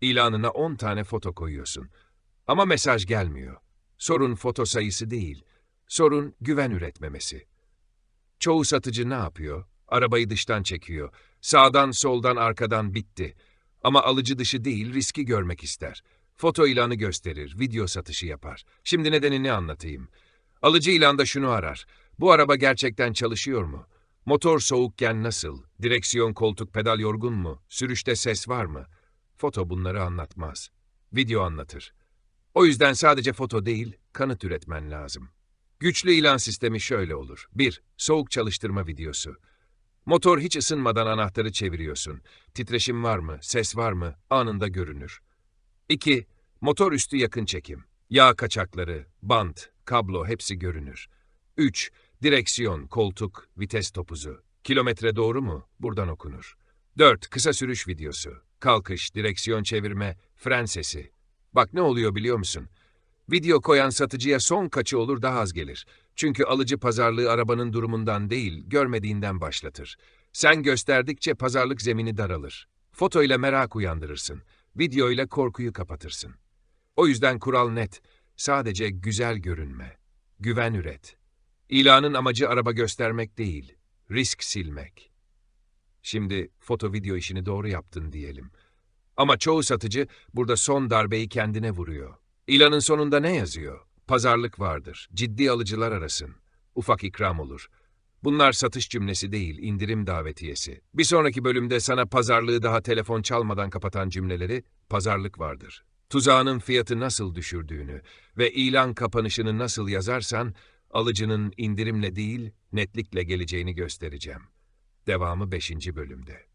İlanına 10 tane foto koyuyorsun. Ama mesaj gelmiyor. Sorun foto sayısı değil. Sorun güven üretmemesi. Çoğu satıcı ne yapıyor? Arabayı dıştan çekiyor. Sağdan, soldan, arkadan bitti. Ama alıcı dışı değil, riski görmek ister. Foto ilanı gösterir, video satışı yapar. Şimdi nedenini anlatayım. Alıcı ilanda şunu arar. Bu araba gerçekten çalışıyor mu? Motor soğukken nasıl? Direksiyon, koltuk, pedal yorgun mu? Sürüşte ses var mı? Foto bunları anlatmaz. Video anlatır. O yüzden sadece foto değil, kanıt üretmen lazım. Güçlü ilan sistemi şöyle olur. 1. Soğuk çalıştırma videosu. Motor hiç ısınmadan anahtarı çeviriyorsun. Titreşim var mı, ses var mı anında görünür. 2. Motor üstü yakın çekim. Yağ kaçakları, bant, kablo hepsi görünür. 3. Direksiyon, koltuk, vites topuzu. Kilometre doğru mu? Buradan okunur. 4. Kısa sürüş videosu. Kalkış, direksiyon çevirme, fren sesi. Bak ne oluyor biliyor musun? Video koyan satıcıya son kaçı olur daha az gelir. Çünkü alıcı pazarlığı arabanın durumundan değil, görmediğinden başlatır. Sen gösterdikçe pazarlık zemini daralır. Foto ile merak uyandırırsın. Video ile korkuyu kapatırsın. O yüzden kural net. Sadece güzel görünme. Güven üret. İlanın amacı araba göstermek değil, risk silmek. Şimdi foto video işini doğru yaptın diyelim. Ama çoğu satıcı burada son darbeyi kendine vuruyor. İlanın sonunda ne yazıyor? Pazarlık vardır, ciddi alıcılar arasın, ufak ikram olur. Bunlar satış cümlesi değil, indirim davetiyesi. Bir sonraki bölümde sana pazarlığı daha telefon çalmadan kapatan cümleleri pazarlık vardır. Tuzağının fiyatı nasıl düşürdüğünü ve ilan kapanışını nasıl yazarsan alıcının indirimle değil netlikle geleceğini göstereceğim. Devamı 5. bölümde.